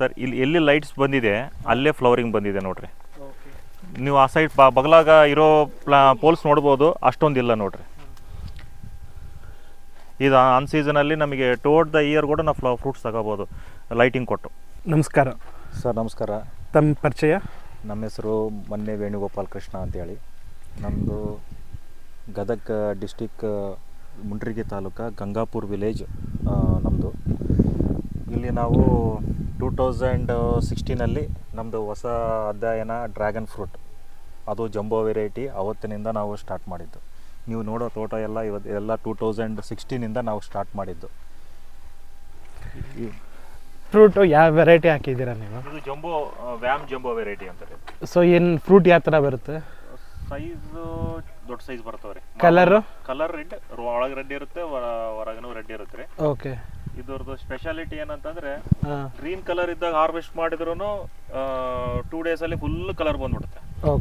Sir ಇಲ್ಲಿ ಎಲ್ಲಿ lights ಬಂದಿದೆ ಅಲ್ಲೇ ಫ್ಲವರಿಂಗ್ ಬಂದಿದೆ ನೋಡ್ರಿ. ನೀವು ಆ ಸೈಡ್ ಬಗಲಾಗ ಇರೋ ಪ್ಲಾ ಪೋಲ್ಸ್ ನೋಡ್ಬೋದು ಅಷ್ಟೊಂದಿಲ್ಲ ನೋಡ್ರಿ. ಇದು ಆನ್ ಸೀಸನಲ್ಲಿ ನಮಗೆ ಟೋಟ್ ದ ಇಯರ್ ಕೂಡ ನಾವು ಫ್ಲವರ್ ಫ್ರೂಟ್ಸ್ ತಗೋಬೋದು ಲೈಟಿಂಗ್ ಕೊಟ್ಟು. ನಮಸ್ಕಾರ. ಸರ್ ನಮಸ್ಕಾರ. ತಮ್ಮ ಪರಿಚಯ? ನಮ್ಮ ಹೆಸರು ಮೊನ್ನೆ ವೇಣುಗೋಪಾಲ್ ಕೃಷ್ಣ ಅಂತೇಳಿ. ನಮ್ಮದು ಗದಗ ಡಿಸ್ಟಿಕ್ ಮುಂಡ್ರಿಗೆ ತಾಲೂಕ ಗಂಗಾಪುರ್ ವಿಲೇಜ್ ನಮ್ಮದು ಇಲ್ಲಿ ನಾವು ಟೂ ತೌಸಂಡ್ ಸಿಕ್ಸ್ಟೀನಲ್ಲಿ ನಮ್ಮದು ಹೊಸ ಅಧ್ಯಯನ ಡ್ರ್ಯಾಗನ್ ಫ್ರೂಟ್. ಅದು ಜಂಬೋ ವೆರೈಟಿ ಅವತ್ತಿನಿಂದ ನಾವು ಸ್ಟಾರ್ಟ್ ಮಾಡಿದ್ದು. ನೀವು ನೋಡೋ ತೋಟ ಎಲ್ಲ ಇವತ್ತು ಎಲ್ಲ ಟೂ ತೌಸಂಡ್ ಸಿಕ್ಸ್ಟೀನಿಂದ ನಾವು ಸ್ಟಾರ್ಟ್ ಮಾಡಿದ್ದು. ಫ್ರೂಟ್ ಯಾವ ವೆರೈಟಿ ಹಾಕಿದ್ದೀರಾ ನೀವು? ಇದು ಜಂಬೋ ವ್ಯಾಮ್ ಜಂಬೋ ವೆರೈಟಿ ಅಂತಾರೆ ಸೊ ಏನು ಫ್ರೂಟ್ ಯಾವ ಥರ ಬರುತ್ತೆ? ಸೈಜ್ ದೊಡ್ಡ ಸೈಜ್ ಬರ್ತಾವ್ರಿ ಕಲರ್ ಕಲರ್ ರೆಡ್ ಒಳಗೆ ರೆಡ್ ಇರುತ್ತೆ ಹೊರಗನೂ ರೆಡ್ ಇರುತ್ತೆ ರೀ. ಓಕೆ ಇದ್ರದ್ದು ಸ್ಪೆಷಾಲಿಟಿ ಏನಂತಂದ್ರೆ ಗ್ರೀನ್ ಕಲರ್ ಇದ್ದಾಗ ಹಾರ್ವೆಸ್ಟ್ ಮಾಡಿದ್ರು ಟೂ ಡೇಸ್ ಅಲ್ಲಿ ಫುಲ್ ಕಲರ್ ಬಂದ್ಬಿಡುತ್ತೆ.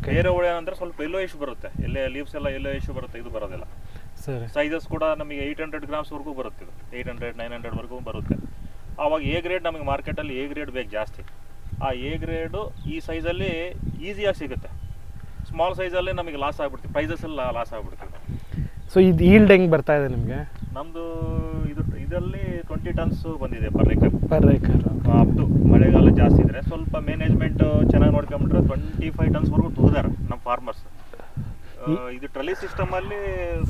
ಬೇರೆ ಒಳ್ಳೆ ಏನಂದ್ರೆ ಸ್ವಲ್ಪ ಎಲ್ಲೋ ಇಶ್ಯೂ ಬರುತ್ತೆ. ಎಲ್ಲೇ ಲೀವ್ಸ್ ಎಲ್ಲ ಎಲ್ಲೋ ಇಶ್ಯೂ ಬರುತ್ತೆ ಇದು ಬರೋದಿಲ್ಲ. ಸರಿ. ಸೈಜಸ್ ಕೂಡ ನಮಗೆ ಏಯ್ಟ್ ಹಂಡ್ರೆಡ್ ಗ್ರಾಮ್ಸ್ ವರ್ಗೂ ಬರುತ್ತೆ ಇದು. ಏಯ್ಟ್ ಹಂಡ್ರೆಡ್ ನೈನ್ ಹಂಡ್ರೆಡ್ ವರ್ಗೂ ಬರುತ್ತೆ. ಆವಾಗ ಎ ಗ್ರೇಡ್ ನಮಗೆ ಮಾರ್ಕೆಟಲ್ಲಿ ಎ ಗ್ರೇಡ್ ಬೇಕು ಜಾಸ್ತಿ. ಆ ಎ ಗ್ರೇಡು ಈ ಸೈಜಲ್ಲಿ ಈಸಿಯಾಗಿ ಸಿಗುತ್ತೆ. ಸ್ಮಾಲ್ ಸೈಜಲ್ಲಿ ನಮಗೆ ಲಾಸ್ ಆಗ್ಬಿಡ್ತೀವಿ. ಪ್ರೈಸಸ್ ಎಲ್ಲ ಲಾಸ್ ಆಗ್ಬಿಡ್ತೀವಿ. ಸೊ ಇದು ಈಲ್ಡ್ ಹೆಂಗೆ ಬರ್ತಾ ಇದೆ ನಿಮಗೆ? ನಮ್ಮದು ಇದರಲ್ಲಿ ಟ್ವೆಂಟಿ ಟನ್ಸ್ ಬಂದಿದೆ per acre per acre up to ಮಳೆಗಾಲ ಜಾಸ್ತಿ ಇದ್ರೆ ಸ್ವಲ್ಪ ಮ್ಯಾನೇಜ್ಮೆಂಟ್ ಚೆನ್ನಾಗಿ ನೋಡ್ಕೊಂಬಿಟ್ರೆ ಟ್ವೆಂಟಿ ಫೈವ್ ಟನ್ಸ್ವರೆಗೂ ತೂದಾರ ನಮ್ಮ ಫಾರ್ಮರ್ಸ್ ಇದು ಟ್ರಲಿ ಸಿಸ್ಟಮ್ ಅಲ್ಲಿ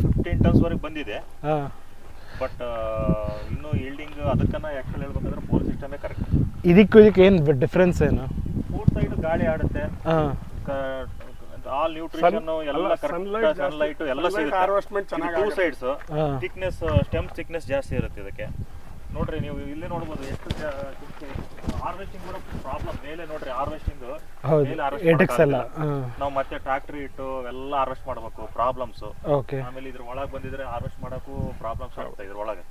ಫಿಫ್ಟೀನ್ ಟನ್ಸ್ ವರೆಗೆ ಬಂದಿದೆ. ಬಟ್ ಇನ್ನು ಈಲ್ಡಿಂಗ್ ಅದಕ್ಕನ್ನ ಆಕ್ಚುಲಿ ಹೇಳ್ಬೇಕಂದ್ರೆ ಫೋರ್ ಸಿಸ್ಟಮೇ ಕರೆಕ್ಟ್ ಇದಕ್ಕೂ ಇದಕ್ಕೆ ಏನು ಡಿಫ್ರೆನ್ಸ್ ಏನು? ಫೋರ್ ಸೈಡ್ ಗಾಳಿ ಆಡುತ್ತೆ. ಆಲ್ ನ್ಯೂಟ್ರಿಷನ್ ಎಲ್ಲ ಕರೆಕ್ಟ್ ಸನ್ಲೈಟ್ ಎಲ್ಲ harvestment ಸಿಗುತ್ತೆ two sides thickness stem thickness ಜಾಸ್ತಿ ಇರುತ್ತೆ ಇದಕ್ಕೆ. ನೋಡ್ರಿ ನೀವು ಇಲ್ಲಿ ನೋಡ್ಬೋದು ಎಷ್ಟು ಹಾರ್ವೆಸ್ಟಿಂಗ್ ಕೂಡ ಪ್ರಾಬ್ಲಮ್ ಮೇಲೆ ನೋಡ್ರಿ ಹಾರ್ವೆಸ್ಟಿಂಗ್ ಮೇಲೆ harvest ಎಟೆಕ್ಸ್ ಎಲ್ಲ. ಮಾಡೋಕ್ಕಾಗಲ್ಲ. ಹಾಂ. ನಾವು ಮತ್ತೆ ಟ್ರಾಕ್ಟರ್ ಇಟ್ಟು ಎಲ್ಲ ಹಾರ್ವೆಸ್ಟ್ ಮಾಡಬೇಕು ಪ್ರಾಬ್ಲಮ್ಸ್ ಓಕೆ ಆಮೇಲೆ ಇದ್ರ ಒಳಗೆ ಬಂದಿದ್ರೆ ಹಾರ್ವೆಸ್ಟ್ ಮಾಡೋಕ್ಕೂ ಪ್ರಾಬ್ಲಮ್ಸ್ ಆಗುತ್ತೆ ಇದ್ರ ಒಳಗೆ.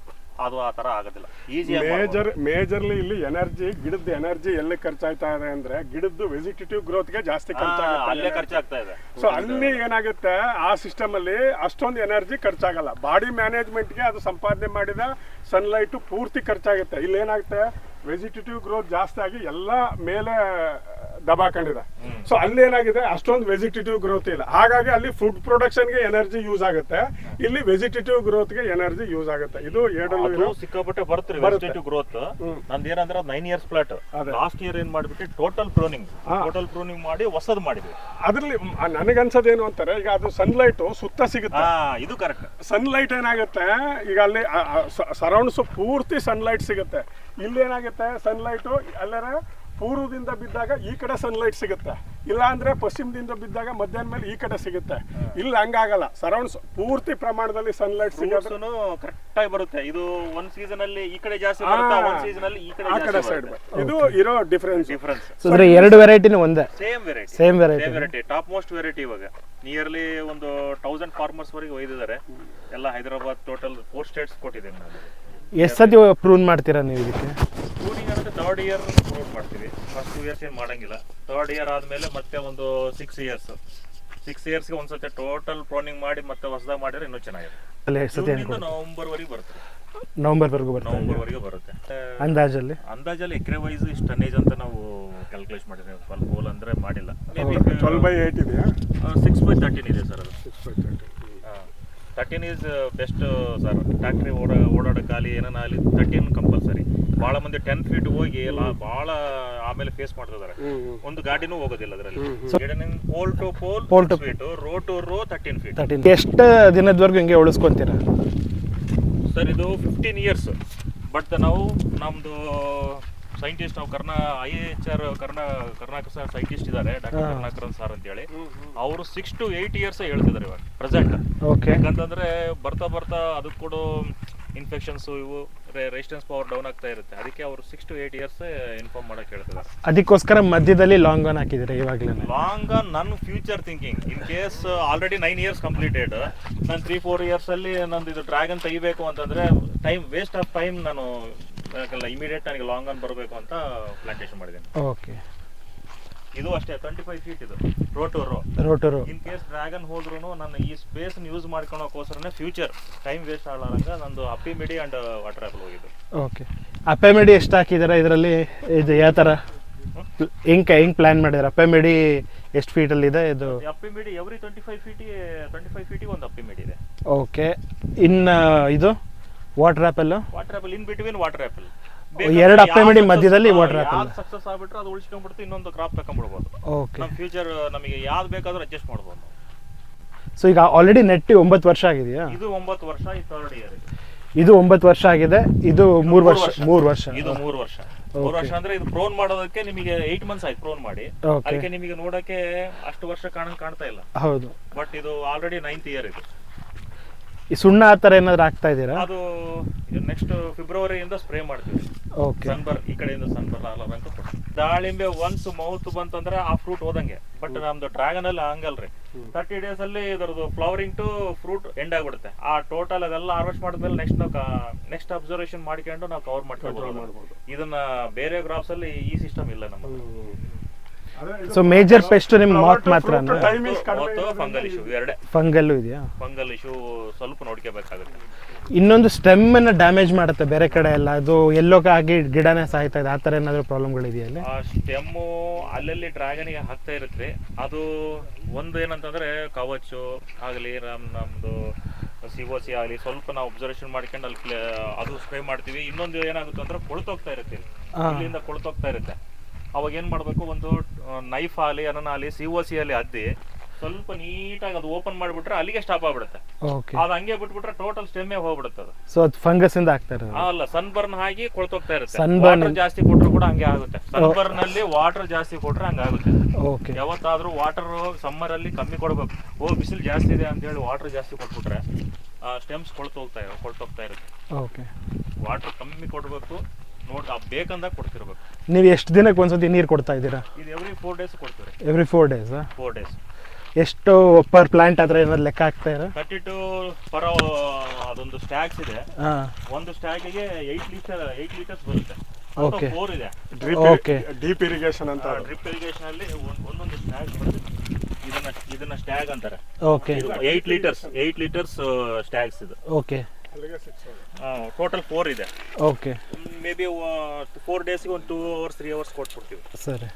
ಅದು ಆ ತರ ಆಗೋದಿಲ್ಲ. ಈಸಿ ಮೇಜರ್ ಮೇಜರ್ಲಿ ಇಲ್ಲಿ ಎನರ್ಜಿ ಗಿಡದ ಎನರ್ಜಿ ಎಲ್ಲಿ ಖರ್ಚಾಯ್ತಾ ಇದೆ ಅಂದ್ರೆ ಗಿಡದ್ದು ವೆಜಿಟೇಟಿವ್ ಗ್ರೋತ್ಗೆ ಜಾಸ್ತಿ ಅಲ್ಲೇ ಖರ್ಚಾಗ್ತಾ ಇದೆ. ಸೊ ಅಲ್ಲಿ ಏನಾಗುತ್ತೆ ಆ ಸಿಸ್ಟಮ್ ಅಲ್ಲಿ ಅಷ್ಟೊಂದು ಎನರ್ಜಿ ಖರ್ಚಾಗಲ್ಲ. ಬಾಡಿ ಮ್ಯಾನೇಜ್ಮೆಂಟ್ಗೆ ಅದು ಸಂಪಾದನೆ ಮಾಡಿದ ಸನ್ಲೈಟ್ ಪೂರ್ತಿ ಖರ್ಚಾಗುತ್ತೆ. ಇಲ್ಲಿ ಏನಾಗುತ್ತೆ ವೆಜಿಟೇಟಿವ್ ಗ್ರೋತ್ ಜಾಸ್ತಿ ಆಗಿ ಎಲ್ಲ ಮೇಲೆ ದಬಾಕೊಂಡಿದೆ. ಸೊ ಅಲ್ಲಿ ಏನಾಗಿದೆ? ಅಷ್ಟೊಂದು ವೆಜಿಟೇಟಿವ್ ಗ್ರೋತ್ ಇಲ್ಲ. ಹಾಗಾಗಿ ಅಲ್ಲಿ ಫುಡ್ ಪ್ರೊಡಕ್ಷನ್ಗೆ ಎನರ್ಜಿ ಯೂಸ್ ಆಗುತ್ತೆ. ಇಲ್ಲಿ ವೆಜಿಟೇಟಿವ್ ಗ್ರೋತ್ಗೆ ಎನರ್ಜಿ ಯೂಸ್ ಆಗುತ್ತೆ. ಇದು ಏಡಲ್ಲೂ ಸಿಕ್ಕಾಪಟ್ಟೆ ಬರುತ್ತೆ. Vegetative growth. ನಂದು ಏನಂದ್ರೆ nine years plot. Last year ಏನ್ ಮಾಡ್ಬಿಟ್ಟು? Total pruning. ಟೋಟಲ್ ಪ್ರೂನಿಂಗ್ ಮಾಡಿ ಹೊಸದ್ ಮಾಡಿದ್ವಿ. ಅದ್ರಲ್ಲಿ ಏನು ಅಂತಾರೆ ಈಗ ಅದು ಸನ್ಲೈಟ್ ಸುತ್ತ ಸಿಗುತ್ತೆ. ಇದು ಕರೆಕ್ಟ್ ಸನ್ಲೈಟ್ ಏನಾಗುತ್ತೆ? ಈಗ ಅಲ್ಲಿ ಸರೌಂಡ್ಸ್ ಪೂರ್ತಿ ಸನ್ಲೈಟ್ ಸಿಗುತ್ತೆ. ಇಲ್ಲಿ ಏನಾಗುತ್ತೆ? ಸನ್ಲೈಟ್ ಅಲ್ಲರ ಪೂರ್ವದಿಂದ ಬಿದ್ದಾಗ ಈ ಕಡೆ ಸನ್ಲೈಟ್ ಸಿಗುತ್ತೆ. ಇಲ್ಲಾಂದ್ರೆ ಪಶ್ಚಿಮದಿಂದ ಬಿದ್ದಾಗ ಮಧ್ಯಾಹ್ನ ಮೇಲೆ ಈ ಕಡೆ ಸಿಗುತ್ತೆ. ಇಲ್ಲಿ ಹಂಗಾಗಲ್ಲ. ಸರೌಂಡ್ಸ್ ಪೂರ್ತಿ ಪ್ರಮಾಣದಲ್ಲಿ ಸನ್ಲೈಟ್ ಸಿಗುತ್ತೆ ಫ್ರೂಟ್ಸ್ ಕರೆಕ್ಟ್ ಆಗಿ ಬರುತ್ತೆ. ಇದು ಒಂದ್ ಸೀಸನ್ ಅಲ್ಲಿ ಈ ಕಡೆ ಜಾಸ್ತಿ ಒಂದ್ ಸೀಸನ್ ಅಲ್ಲಿ ಈ ಕಡೆ ಆ ಕಡೆ ಸೈಡ್ ಇದು ಇರೋ ಡಿಫರೆನ್ಸ್ ಡಿಫ್ರೆನ್ಸ್ ಸೊ ಅಂದ್ರೆ ಎರಡು ವೆರೈಟಿನೂ ಒಂದೇ? Same variety same variety variety top most variety ಇವಾಗ. ನಿಯರ್ಲಿ ಒಂದು ಥೌಸಂಡ್ ಫಾರ್ಮರ್ಸ್ ವರೆಗೆ ಒಯ್ದಿದ್ದಾರೆ. ಎಲ್ಲ ಹೈದರಾಬಾದ್ ಟೋಟಲ್ ಫೋರ್ ಸ್ಟೇಟ್ಸ್ ಕೊಟ್ಟಿದ್ದೇನೆ ನಾನು. ಎಷ್ಟು ಸತಿ ಪ್ರೂನ್ ಮಾಡ್ತೀರಾ ನೀವು ಇದಕ್ಕೆ? ಸ್ಕೂಲಿಂಗ್ ಅಂದರೆ ಥರ್ಡ್ ಇಯರ್ ಪ್ರೂವ್ ಮಾಡ್ತೀವಿ. ಫಸ್ಟ್ ಟೂ ಇಯರ್ಸ್ ಏನು ಮಾಡಂಗಿಲ್ಲ. ಥರ್ಡ್ ಇಯರ್ ಆದಮೇಲೆ ಮತ್ತೆ ಒಂದು ಸಿಕ್ಸ್ ಇಯರ್ಸ್ ಸಿಕ್ಸ್ ಇಯರ್ಸ್ಗೆ ಒಂದ್ಸತಿ ಟೋಟಲ್ ಪ್ರೋನಿಂಗ್ ಮಾಡಿ ಮತ್ತೆ ಹೊಸದಾಗಿ ಮಾಡಿದ್ರೆ ಇನ್ನೂ ಚೆನ್ನಾಗಿದೆ ನವಂಬರ್ವರೆಗೆ ಬರುತ್ತೆ ನವಂಬರ್ವರೆಗೂ ಬರ್ತಾ ನವೆಂಬರ್ ಇದೆ ವರೆಗೆ ಬರುತ್ತೆ. ಅಂದಾಜಲ್ಲಿ? ಅಂದಾಜಲ್ಲಿ ಎಕ್ರೆ ವೈಸ್ ಇಷ್ಟು ಟನ್ನೇಜ್ ಅಂತ ನಾವು ಕ್ಯಾಲ್ಕುಲೇಟ್ ಮಾಡಿದ್ದೀವಿ. ಸ್ವಲ್ಪ ಹೋಲ್ ಅಂದ್ರೆ ಮಾಡಿಲ್ಲ. ಟ್ವೆಲ್ ಬೈ ಏಯ್ಟ್ ಇದೆಯಾ? ಸಿಕ್ಸ್ ಬೈ ತರ್ಟೀನ್ ಇದೆ ಸರ್ ಅದು. Six by thirty thirteen is best sir tractor ಓಡ ಓಡಾಡೋ ಖಾಲಿ ಏನೋ ಅಲ್ಲಿ ತರ್ಟೀನ್ ಕಂಪಲ್ಸರಿ ಭಾಳ ಮಂದಿ ಟೆನ್ ಫೀಟ್ ಹೋಗಿ ಭಾಳ ಆಮೇಲೆ ಫೇಸ್ ಮಾಡ್ತಿದ್ದಾರೆ ಒಂದು ಗಾಡಿನೂ ಹೋಗೋದಿಲ್ಲ ಅದರಲ್ಲಿ. Pole to pole pole to feet row to row thirteen feet thirteen ಎಷ್ಟು ದಿನದವರೆಗೂ ಹಿಂಗೆ ಉಳಿಸ್ಕೊಂತೀರಾ? ಸರ್ ಇದು ಫಿಫ್ಟೀನ್ ಇಯರ್ಸ್ ಬಟ್ ನಾವು ನಮ್ದು ಸೈಂಟಿಸ್ಟ್ ನಾವು ಕರ್ನಾ ಐ ಎಚ್ ಆರ್ ಕರ್ನಾ ಕರ್ನಾಟಕ ಸರ್ ಸೈಂಟಿಸ್ಟ್ ಇದ್ದಾರೆ ಡಾಕ್ಟರ್. ಕರ್ನಾಕರನ್ ಸರ್ ಅಂತೇಳಿ. ಅವರು ಸಿಕ್ಸ್ ಟು ಏಯ್ಟ್ ಇಯರ್ಸ್ ಹೇಳ್ತಿದ್ದಾರೆ ಇವಾಗ ಪ್ರೆಸೆಂಟ್ ಯಾಕಂತಂದ್ರೆ ಬರ್ತಾ ಬರ್ತಾ ಅದಕ್ಕೆ ಕೂಡ ಇನ್ಫೆಕ್ಷನ್ಸ್ ಇವು ರೆಸಿಸ್ಟೆನ್ಸ್ ಪವರ್ ಡೌನ್ ಆಗ್ತಾ ಇರುತ್ತೆ. ಅದಕ್ಕೆ ಅವರು six to eight years inform ಮಾಡಕ್ ಹೇಳ್ತಿದ್ದಾರೆ. ಅದಕ್ಕೋಸ್ಕರ ಮಧ್ಯದಲ್ಲಿ ಲಾಂಗ್ ಆನ್ ಹಾಕಿದ್ರೆ ಇವಾಗಲೇ? ಲಾಂಗ್ ಆನ್ ನನ್ನ future thinking in case already nine years completed ನಾನು ತ್ರೀ ಫೋರ್ ಇಯರ್ಸ್ ಅಲ್ಲಿ ನಂದು ಇದು ಡ್ರ್ಯಾಗನ್ ತೆಗಿಬೇಕು ಅಂತಂದ್ರೆ ಟೈಮ್ ವೇಸ್ಟ್ ಆಫ್ ಟೈಮ್ ನಾನು ಇಮಿಡಿಯೇಟ್ ನನಗೆ ಲಾಂಗ್ ಆನ್ ಬರಬೇಕು ಅಂತ ಪ್ಲಾಂಟೇಶನ್ ಮಾಡಿದ್ದೀನಿ. ಓಕೆ ಇದು ಅಷ್ಟೇ ಟ್ವೆಂಟಿ ಫೈವ್ ಫೀಟ್ ಇದು rotor rotor in case dragon ಹೋದ್ರೂ ನನ್ನ ಈ ಸ್ಪೇಸ್ ಯೂಸ್ ಮಾಡ್ಕೊಳಕೋಸ್ಕರನೇ ಫ್ಯೂಚರ್ ಟೈಮ್ ವೇಸ್ಟ್ ಆಗಲಾರಂಗ ನಂದು ಅಪ್ಪಿ ಮಿಡಿ ಅಂಡ್ ವಾಟರ್ ಆಪಲ್ ಹೋಗಿದ್ದು. ಓಕೆ ಅಪೆಮಿಡಿ ಎಷ್ಟು ಹಾಕಿದಾರ ಇದರಲ್ಲಿ? ಇದು ಯಾವ ಥರ ಹೆಂಗ್ ಹೆಂಗ್ ಪ್ಲಾನ್ ಮಾಡಿದಾರೆ? ಅಪೆಮಿಡಿ ಎಷ್ಟು ಫೀಟಲ್ಲಿ ಇದೆ? ಇದು ಅಪ್ಪಿಮಿಡಿ every twenty five feet twenty five ಫೀಟಿಗೆ ಒಂದು ಅಪ್ಪಿಮಿಡಿ ಇದೆ. ಓಕೆ ಇನ್ನು ಇದು? Water apple water apple in between water apple ಎರಡು ಅಪ್ಪೆಮಿಡಿ ಮಧ್ಯದಲ್ಲಿ ವಾಟರ್ ಆಪಲ್ ಸಕ್ಸಸ್ ಆಗ್ಬಿಟ್ರೆ ಅದು ಉಳಿಸ್ಕೊಂಡ್ಬಿಟ್ಟು ಇನ್ನೊಂದು ಕ್ರಾಪ್ ತಕೊಂಡ್ಬಿಡ್ಬೋದು. ಓಕೆ ನಮ್ಮ ಫ್ಯೂಚರ್ ನಮಗೆ ಯಾವ್ದು ಬೇಕಾದ್ರೂ ಅಡ್ಜಸ್ಟ್ ಮಾಡ್ಬೋದು. ಸೊ ಈಗ ಆಲ್ರೆಡಿ ನೆಟ್ಟಿ ಒಂಬತ್ತು ವರ್ಷ ಆಗಿದೆಯಾ? ಇದು ಒಂಬತ್ತು ವರ್ಷ ಈ ಥರ್ಡ್ ಇಯರ್ ಇದು ಒಂಬತ್ತು ವರ್ಷ ಆಗಿದೆ ಇದು ಮೂರು ವರ್ಷ ಮೂರು ವರ್ಷ. ಇದು ಮೂರು ವರ್ಷ. ಮೂರು ವರ್ಷ ಅಂದ್ರೆ ಇದು ಪ್ರೋನ್ ಮಾಡೋದಕ್ಕೆ ನಿಮಗೆ ಏಟ್ ಮಂತ್ಸ್ ಆಯ್ತು ಪ್ರೋನ್ ಮಾಡಿ. ಅದಕ್ಕೆ ನಿಮಗೆ ನೋಡಕ್ಕೆ ಅಷ್ಟು ವರ್ಷ ಕಾಣಂಗ್ ಕಾಣ್ತಾ ಇಲ್ಲ. ಹೌದು. ಬಟ್ ಇದು ಆಲ್ರೆಡಿ ನೈನ್ತ್ ಇಯರ್ ಇದು. ಈ ಸುಣ್ಣ ಆ ಥರ ಏನಾದ್ರು ಆಗ್ತಾ ಇದ್ದೀರಾ? ಅದು ನೆಕ್ಸ್ಟ್ ಫೆಬ್ರವರಿಯಿಂದ ಸ್ಪ್ರೇ ಮಾಡ್ತೀವಿ. ಓಕೆ ಸನ್ಬರ್ ಈ ಕಡೆಯಿಂದ ಸನ್ಬರ್ ಬಂತು ದಾಳಿಂಬೆ ಒನ್ಸ್ ಮೌತ್ ಬಂತಂದ್ರೆ ಆ ಫ್ರೂಟ್ ಹೋದಂಗೆ. ಬಟ್ ನಮ್ದು ಡ್ರ್ಯಾಗನ್ ಅಲ್ಲಿ ಹಂಗಲ್ರಿ. ತರ್ಟಿ ಡೇಸ್ ಅಲ್ಲಿ ಇದರದು ಫ್ಲವರಿಂಗ್ ಟು ಫ್ರೂಟ್ ಎಂಡ್ ಆಗ್ಬಿಡುತ್ತೆ. ಆ ಟೋಟಲ್ ಅದೆಲ್ಲ ಹಾರ್ವೆಸ್ಟ್ ಮಾಡಿದ್ಮೇಲೆ ನೆಕ್ಸ್ಟ್ ನಾವು ನೆಕ್ಸ್ಟ್ ಅಬ್ಸರ್ವೇಷನ್ ಮಾಡ್ಕೊಂಡು ನಾವು ಕವರ್ ಮಾಡ್ಕೊಂಡು ಇದನ್ನ ಬೇರೆ ಗ್ರಾಪ್ಸ್ ಅಲ್ಲಿ ಈ ಸಿಸ್ಟಮ್ ಇಲ್ಲ ನಮ್ಮ ಸೊ ಮೇಜರ್ ಪೆಸ್ಟ್ ನಿಮ್ ಮಾತ್ ಮಾತ್ರ ಫಂಗಲ್ ಇಶ್ಯೂ ಎರಡೇ. ಫಂಗಲ್ಲು ಇದೆಯಾ? ಫಂಗಲ್ ಇಶ್ಯೂ ಸ್ವಲ್ಪ ನೋಡ್ಕೋಬೇಕಾಗುತ್ತೆ. ಇನ್ನೊಂದು ಸ್ಟೆಮ್ಮನ್ನು ಡ್ಯಾಮೇಜ್ ಮಾಡುತ್ತೆ ಬೇರೆ ಕಡೆ ಎಲ್ಲ. ಅದು ಎಲ್ಲೋ ಆಗಿ ಗಿಡನೇ ಸಾಯ್ತಾ ಇದೆ. ಆ ಥರ ಏನಾದರೂ ಪ್ರಾಬ್ಲಮ್ಗಳಿದೆಯಾ ಅಲ್ಲಿ? ಆ ಸ್ಟೆಮ್ಮು ಅಲ್ಲಲ್ಲಿ ಡ್ರ್ಯಾಗನ್ಗೆ ಹಾಕ್ತಾ ಇರುತ್ತೆ. ಅದು ಒಂದು ಏನಂತಂದ್ರೆ ಕವಚು ಆಗಲಿ ನಮ್ಮ ನಮ್ದು ಸಿ ಒ ಸಿ ಆಗಲಿ ಸ್ವಲ್ಪ ನಾವು ಅಬ್ಸರ್ವೇಷನ್ ಮಾಡ್ಕೊಂಡು ಅಲ್ಲಿ ಅದು ಸ್ಪ್ರೇ ಮಾಡ್ತೀವಿ. ಇನ್ನೊಂದು ಏನಾಗುತ್ತೆ ಅಂದ್ರೆ ಕೊಳ್ತೋಗ್ತಾ ಇರುತ್ತೆ. ಇಲ್ಲಿಂದ ಕೊಳ್ತೋಗ್ತಾ ಇರುತ್ತೆ. ಅವಾಗ ಏನ್ ಮಾಡಬೇಕು? ಒಂದು ನೈಫ್ ಆಗಲಿ ಅನ್ನ ಆಗಲಿ ಸಿ ಒ ಸಿ ಅಲ್ಲಿ ಅದ್ದಿ ಸ್ವಲ್ಪ ನೀಟಾಗಿ ಅದು ಓಪನ್ ಮಾಡಿಬಿಟ್ರೆ ಅಲ್ಲಿಗೆ ಸ್ಟಾಪ್ ಆಗ್ಬಿಡುತ್ತೆ. ಅದು ಹಂಗೆ ಬಿಟ್ಬಿಟ್ರೆ ಟೋಟಲ್ ಸ್ಟೆಮ್ಮೇ ಹೋಗ್ಬಿಡುತ್ತೆ ಅದು. ಸೊ ಅದು ಇಂದ ಆಗ್ತಾ ಇರೋದು? ಅಲ್ಲ ಸನ್ಬರ್ನ್ ಆಗಿ ಕೊಳ್ತೋಗ್ತಾ ಇರುತ್ತೆ. ಸನ್ಬರ್ನ್ ವಾಟರ್ ಜಾಸ್ತಿ ಕೊಟ್ರು ಕೂಡ ಹಂಗೆ ಆಗುತ್ತೆ. ಸನ್ಬರ್ನ್ ಅಲ್ಲಿ ವಾಟರ್ ಜಾಸ್ತಿ ಕೊಟ್ರೆ ಹಂಗಾಗುತ್ತೆ ಓಕೆ ಯಾವತ್ತಾದ್ರೂ ವಾಟರ್ ಸಮ್ಮರ್ ಅಲ್ಲಿ ಕಮ್ಮಿ ಕೊಡ್ಬೇಕು. ಓ ಬಿಸಿಲು ಜಾಸ್ತಿ ಇದೆ ಅಂತ ಹೇಳಿ ವಾಟರ್ ಜಾಸ್ತಿ ಕೊಟ್ಬಿಟ್ರೆ ಸ್ಟೆಮ್ಸ್ ಕೊಳ್ತೋಗ್ತಾ ಇರೋ ಕೊಳ್ತೋಗ್ತಾ ಇರುತ್ತೆ. ಓಕೆ ವಾಟರ್ ಕಮ್ಮಿ ಕೊಡ್ಬೇಕು. ನೋಡ್ ಬೇಕಂದಾಗ ಕೊಡ್ತಿರ್ಬೇಕು. ನೀವು ಎಷ್ಟು ದಿನಕ್ಕೆ ಒಂದ್ಸತಿ ನೀರು ಕೊಡ್ತಾ ಇದ್ದೀರಾ? ಇದು ಎವ್ರಿ ಫೋರ್ ಡೇಸ್ ಕೊಡ್ತೀವಿ every four days four days ಎಷ್ಟು ಪರ್ ಪ್ಲಾಂಟ್ ಆದ್ರೆ ಏನಾದ್ರು ಲೆಕ್ಕ ಹಾಕ್ತಾ ಇರ ತರ್ಟಿ ಟು ಪರ್ ಅದೊಂದು ಸ್ಟ್ಯಾಕ್ಸ್ ಇದೆ. ಹಾಂ. ಒಂದು ಸ್ಟ್ಯಾಕಿಗೆ ಏಯ್ಟ್ ಲೀಟರ್ ಏಯ್ಟ್ ಲೀಟರ್ಸ್ ಬರುತ್ತೆ. ಓಕೆ ಫೋರ್ ಇದೆ. Okay. ಡೀಪ್ ಇರಿಗೇಷನ್ ಅಂತ. ಡ್ರಿಪ್ ಇರಿಗೇಷನ್ ಅಲ್ಲಿ ಒಂದ್- ಒಂದೊಂದು ಸ್ಟ್ಯಾಕ್ ಬರುತ್ತೆ. ಇದನ್ನ ಇದನ್ನ ಸ್ಟ್ಯಾಗ್ ಅಂತಾರೆ. Okay eight litres eight litres stacks ಇದು. ಓಕೆ. ಟೋಟಲ್ ಫೋರ್ ಇದೆ. ಓಕೆ ಮೇ ಬಿ ಫೋರ್ ಡೇಸ್ಗೆ ಒಂದು ಟೂ ಅವರ್ಸ್ ತ್ರೀ ಅವರ್ಸ್ ಕೊಟ್ಬಿಡ್ತೀವಿ. ಸರಿ.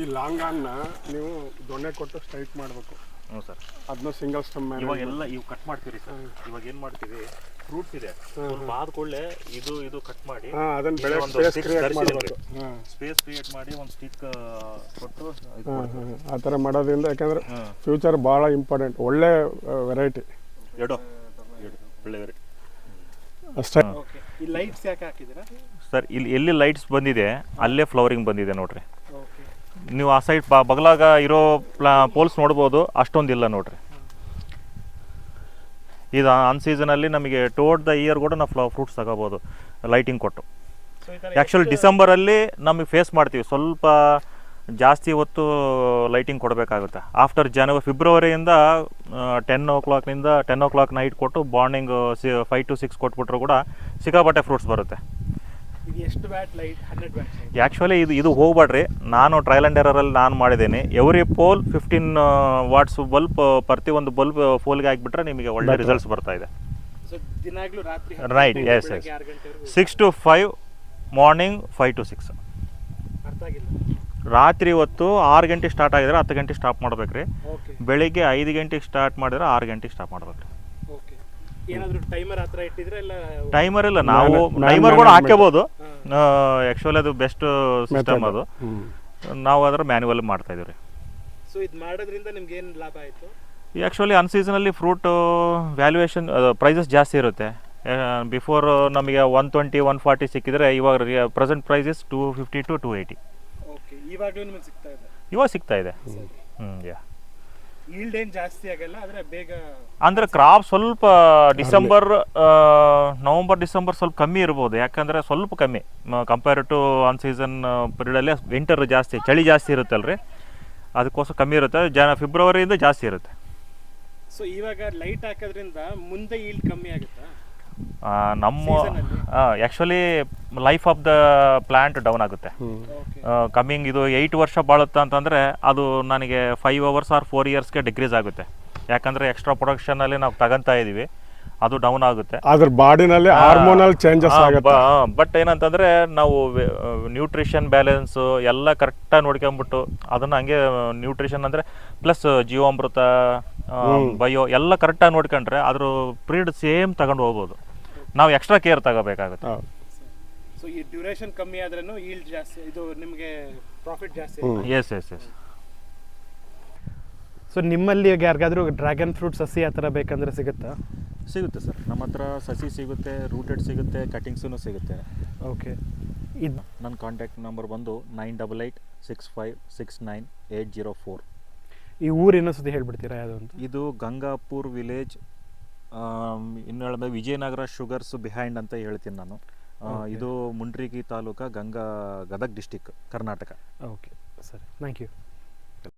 ಈ ಲಾಂಗ್ ಆನ್ನ ನೀವು ದೊಣ್ಣೆ ಕೊಟ್ಟು ಸ್ಟ್ರೈಟ್ ಮಾಡಬೇಕು. ಹ್ಞೂ ಸರ್. ಅದನ್ನ ಸಿಂಗಲ್ ಸ್ಟಮ್ ಇವಾಗ ಎಲ್ಲ ಇವು ಕಟ್ ಮಾಡ್ತೀವಿ ಸರ್. ಇವಾಗ ಏನು ಮಾಡ್ತೀವಿ ಫ್ರೂಟ್ಸ್ ಇದೆ. ಆದ ಕೂಡಲೇ ಇದು ಇದು ಕಟ್ ಮಾಡಿ ಹಾ ಅದನ್ನ ಬೆಳೆ ಒಂದು ಸ್ಪೇಸ್ ಕ್ರಿಯೇಟ್. ಮಾಡಬೇಕು. ಸ್ಪೇಸ್ ಕ್ರಿಯೇಟ್ ಮಾಡಿ ಒಂದು ಸ್ಟಿಕ್ ಕೊಟ್ಟು. ಆ ಥರ ಮಾಡೋದ್ರಿಂದ ಯಾಕಂದ್ರೆ ಫ್ಯೂಚರ್ ಭಾಳ ಇಂಪಾರ್ಟೆಂಟ್ ಒಳ್ಳೆ ವೆರೈಟಿ ಎಡೋ. ಎಡು. ಒಳ್ಳೆ ವೆರೈಟಿ ಅಷ್ಟೇ. ಓಕೆ ಈ ಲೈಟ್ಸ್ ಯಾಕೆ ಹಾಕಿದ್ದೀರಾ? ಸರ್ ಇಲ್ಲಿ ಎಲ್ಲಿ ಲೈಟ್ಸ್ ಬಂದಿದೆ ಅಲ್ಲೇ ಫ್ಲವರಿಂಗ್ ಬಂದಿದೆ ನೋಡ್ರಿ. ಓಕೆ ನೀವು ಆ ಸೈಡ್ ಬಗಲಾಗ ಇರೋ ಪ್ಲಾ ಪೋಲ್ಸ್ ನೋಡ್ಬೋದು ಅಷ್ಟೊಂದಿಲ್ಲ ನೋಡ್ರಿ. ಇದು ಆನ್ ಸೀಸನಲ್ಲಿ ನಮಗೆ ಟೋಟ್ ದ ಇಯರ್ ಕೂಡ ನಾವು ಫ್ಲವರ್ ಫ್ರೂಟ್ಸ್ ತಗೋಬೋದು ಲೈಟಿಂಗ್ ಕೊಟ್ಟು. ಆ್ಯಕ್ಚುಲಿ ಡಿಸೆಂಬರಲ್ಲಿ ನಮಗೆ ಫೇಸ್ ಮಾಡ್ತೀವಿ ಸ್ವಲ್ಪ ಜಾಸ್ತಿ ಹೊತ್ತು ಲೈಟಿಂಗ್ ಕೊಡಬೇಕಾಗುತ್ತೆ. ಆಫ್ಟರ್ ಜನವರಿ ಫೆಬ್ರವರಿಯಿಂದ ಟೆನ್ ಓ ಕ್ಲಾಕ್ನಿಂದ ಟೆನ್ ಓ ಕ್ಲಾಕ್ ನೈಟ್ ಕೊಟ್ಟು ಮಾರ್ನಿಂಗ್ ಸಿ ಫೈವ್ ಟು ಸಿಕ್ಸ್ ಕೊಟ್ಬಿಟ್ರು ಕೂಡ ಸಿಕ್ಕಾಪಟ್ಟೆ ಫ್ರೂಟ್ಸ್ ಬರುತ್ತೆ. ಇದು ಎಷ್ಟು watt light hundred watt actually ಇದು ಇದು ಹೋಗ್ಬೇಡ್ರಿ. ನಾನು ಟ್ರಯಲ್ ಆ್ಯಂಡ್ ಎರರಲ್ಲಿ ನಾನು ಮಾಡಿದ್ದೀನಿ. Every pole fifteen watts bulb ಪ್ರತಿ ಒಂದು ಬಲ್ಬ್ ಫೋಲ್ಗೆ ಹಾಕ್ಬಿಟ್ರೆ ನಿಮಗೆ ಒಳ್ಳೆ ರಿಸಲ್ಟ್ಸ್ ಬರ್ತಾ ಇದೆ. Right yes yes six to five morning five to six ಅರ್ಥ ಆಗಿಲ್ಲ. ರಾತ್ರಿ ಹೊತ್ತು ಆರು ಗಂಟೆ ಸ್ಟಾರ್ಟ್ ಆಗಿದ್ರೆ ಹತ್ತು ಗಂಟೆ ಸ್ಟಾಪ್ ಮಾಡ್ಬೇಕ್ರಿ ಓಕೆ ಬೆಳಿಗ್ಗೆ ಐದು ಗಂಟೆಗೆ ಸ್ಟಾರ್ಟ್ ಮಾಡಿದ್ರೆ ಆರು ಗಂಟೆಗೆ ಸ್ಟಾಪ್ ಮಾಡ್ಬೇಕ್ರಿ ಓಕೆ ಏನಾದರೂ ಟೈಮರ್ ಹತ್ರ ಇಟ್ಟಿದ್ರೆ ಇಲ್ಲ ಟೈಮರ್ ಇಲ್ಲ ನಾವು ಟೈಮರ್ ಕೂಡ ಹಾಕೋಬಹುದು ಆಕ್ಚುಲಿ ಆ್ಯಕ್ಚುಲಿ ಅದು ಬೆಸ್ಟ್ ಸಿಸ್ಟಮ್ ಅದು. ನಾವು ಅದರ ಮ್ಯಾನ್ಯುವಲ್ ಮಾಡ್ತಾ ಇದೀವಿ ರೀ. ಸೊ ಇದು ಮಾಡೋದ್ರಿಂದ ನಿಮ್ಗೆ ಏನು ಲಾಭ ಆಯಿತು? ಆ್ಯಕ್ಚುಲಿ ಅನ್ಸೀಸನಲ್ಲಿ ಫ್ರೂಟ್ ವ್ಯಾಲ್ಯೂಯೇಷನ್ ಪ್ರೈಸಸ್ ಜಾಸ್ತಿ ಇರುತ್ತೆ. ಬಿಫೋರ್ ನಮಗೆ ಒನ್ ಟ್ವೆಂಟಿ ಒನ್ ಫಾರ್ಟಿ ಸಿಕ್ಕಿದ್ರೆ ಇವಾಗ present prices two fifty to two eighty ಇವಾಗಲೂ ನಿಮಗೆ ಸಿಗ್ತಾ ಇದೆ. ಇವಾಗ ಸಿಗ್ತಾ ಇದೆ? ಹ್ಞೂ ಯಾ ಈಲ್ಡ್ ಏನು ಜಾಸ್ತಿ ಆಗಲ್ಲ ಆದರೆ ಬೇಗ ಅಂದರೆ ಕ್ರಾಪ್ ಸ್ವಲ್ಪ ಡಿಸೆಂಬರ್ ನವಂಬರ್ ಡಿಸೆಂಬರ್ ಸ್ವಲ್ಪ ಕಮ್ಮಿ ಇರ್ಬೋದು. ಯಾಕಂದರೆ ಸ್ವಲ್ಪ ಕಮ್ಮಿ. ಕಂಪೇರ್ ಟು ಆನ್ ಸೀಸನ್ ಪೀರಿಯಡಲ್ಲಿ ವಿಂಟರ್ ಜಾಸ್ತಿ ಚಳಿ ಜಾಸ್ತಿ ಇರುತ್ತಲ್ರಿ? ಅದಕ್ಕೋಸ್ಕರ ಕಮ್ಮಿ ಇರುತ್ತೆ. ಜನ ಫೆಬ್ರವರಿಯಿಂದ ಜಾಸ್ತಿ ಇರುತ್ತೆ. ಸೊ ಇವಾಗ ಲೈಟ್ ಹಾಕೋದ್ರಿಂದ ಮುಂದೆ ಈಲ್ಡ್ ಕಮ್ಮಿ ಆಗುತ್ತಾ? ನಮ್ಮ actually actually life of the plant down ಆಗುತ್ತೆ. ಕಮ್ಮಿಂಗ್ ಇದು ಏಯ್ಟ್ ವರ್ಷ ಬಾಳುತ್ತೆ ಅಂತಂದರೆ ಅದು ನನಗೆ ಫೈವ್ ಅವರ್ಸ್ ಆರ್ ಫೋರ್ ಇಯರ್ಸ್ಗೆ ಡಿಕ್ರೀಸ್ ಆಗುತ್ತೆ. ಯಾಕಂದರೆ ಎಕ್ಸ್ಟ್ರಾ ಪ್ರೊಡಕ್ಷನಲ್ಲಿ ನಾವು ತಗೊಂತಾ ಇದ್ದೀವಿ ಅದು ಡೌನ್ ಆಗುತ್ತೆ. ಅದ್ರ ಬಾಡಿನಲ್ಲಿ ಹಾರ್ಮೋನಲ್ ಚೇಂಜಸ್ ಆಗುತ್ತೆ. ಬಟ್ ಏನಂತಂದ್ರೆ ನಾವು ನ್ಯೂಟ್ರಿಷನ್ ಬ್ಯಾಲೆನ್ಸ್ ಎಲ್ಲ ಕರೆಕ್ಟಾಗಿ ನೋಡ್ಕೊಂಬಿಟ್ಟು ಅದನ್ನ ಹಂಗೆ ನ್ಯೂಟ್ರಿಷನ್ ಅಂದ್ರೆ ಪ್ಲಸ್ ಜೀವಾಮೃತ ಬಯೋ ಎಲ್ಲ ಕರೆಕ್ಟಾಗಿ ನೋಡ್ಕೊಂಡ್ರೆ ಅದ್ರ ಪ್ರೀಡ್ ಸೇಮ್ ತಗೊಂಡು ಹೋಗ್ಬೋದು. ನಾವು ಎಕ್ಸ್ಟ್ರಾ ಕೇರ್ ತಗೋಬೇಕಾಗುತ್ತೆ. ಹೌದು. ಸೊ ಈ ಡ್ಯೂರೇಷನ್ ಕಮ್ಮಿ ಆದ್ರೂ ಈಲ್ಡ್ ಜಾಸ್ತಿ ಇದು ನಿಮಗೆ ಪ್ರಾಫಿಟ್ ಜಾಸ್ತಿ ಎಸ್ ಎಸ್ ಎಸ್ ಸೊ ನಿಮ್ಮಲ್ಲಿ ಈಗ ಯಾರಿಗಾದ್ರೂ ಡ್ರ್ಯಾಗನ್ ಫ್ರೂಟ್ ಸಸಿ ಆ ಥರ ಬೇಕಂದ್ರೆ ಸಿಗುತ್ತಾ? ಸಿಗುತ್ತೆ ಸರ್. ನಮ್ಮ ಹತ್ರ ಸಸಿ ಸಿಗುತ್ತೆ ರೂಟೆಡ್ ಸಿಗುತ್ತೆ ಕಟಿಂಗ್ಸೂ ಸಿಗುತ್ತೆ. ಓಕೆ ಇದು ನನ್ನ ಕಾಂಟ್ಯಾಕ್ಟ್ ನಂಬರ್ ಬಂದು nine double eight six five six nine eight zero four. ಈ ಊರು ಇನ್ನೊಂದ್ಸತಿ ಹೇಳ್ಬಿಡ್ತೀರಾ ಯಾವುದು ಅಂತ? ಇದು ಗಂಗಾಪುರ್ ವಿಲೇಜ್ ಇನ್ನು ಹೇಳಿದ್ರೆ ವಿಜಯನಗರ ಶುಗರ್ಸ್ ಬಿಹೈಂಡ್ ಅಂತ ಹೇಳ್ತೀನಿ ನಾನು. ಇದು ಮುಂಡ್ರಿಗಿ ತಾಲೂಕ ಗಂಗಾ ಗದಗ್ ಡಿಸ್ಟಿಕ್ ಕರ್ನಾಟಕ. ಓಕೆ ಸರಿ. Thank you